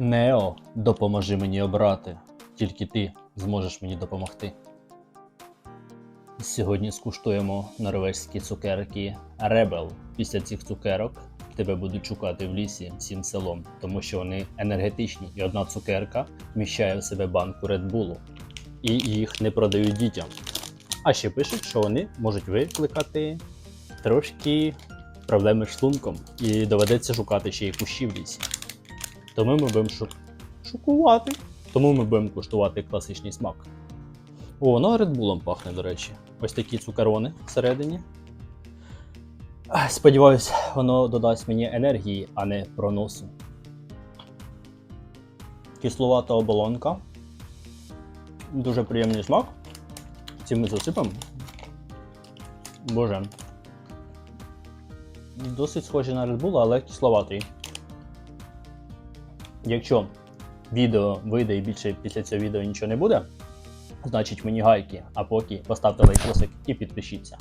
Нео, допоможи мені обрати. Тільки ти зможеш мені допомогти. Сьогодні скуштуємо норвезькі цукерки Rebel. Після цих цукерок тебе будуть шукати в лісі всім селом, тому що вони енергетичні, і одна цукерка вміщає в себе банку Red Bull. І їх не продають дітям. А ще пишуть, що вони можуть викликати трошки проблеми з шлунком, і доведеться шукати ще й кущі в лісі. Тому ми будемо шокувати. Тому ми будемо куштувати класичний смак. О, воно редбулом пахне, до речі. Ось такі цукарони всередині. Сподіваюсь, воно додасть мені енергії, а не проносу. Кисловата оболонка. Дуже приємний смак. Ці ми засипемо. Боже. Досить схожий на Red Bull, але кисловатий. Якщо відео вийде і більше після цього відео нічого не буде, значить мені гайки, а поки поставте лайкосик і підпишіться.